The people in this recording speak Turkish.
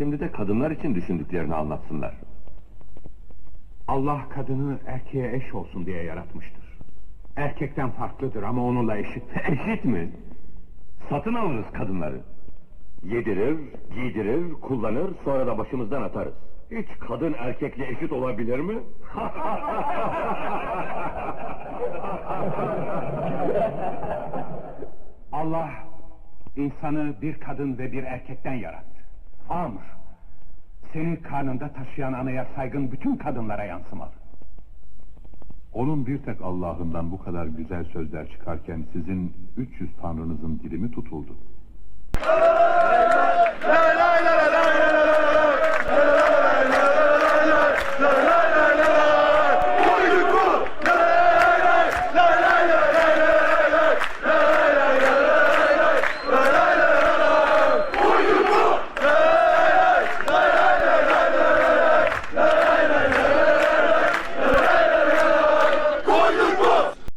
Şimdi de kadınlar için düşündüklerini anlatsınlar. Allah kadını erkeğe eş olsun diye yaratmıştır. Erkekten farklıdır ama onunla eşit. Eşit mi? Satın alırız kadınları. Yedirir, giydirir, kullanır, sonra da başımızdan atarız. Hiç kadın erkekle eşit olabilir mi? Allah insanı bir kadın ve bir erkekten yarattı. Amr, senin karnında taşıyan anaya saygın bütün kadınlara yansımalı. Onun bir tek Allah'ından bu kadar güzel sözler çıkarken sizin 300 tanrınızın dili mi tutuldu? Olha o gol!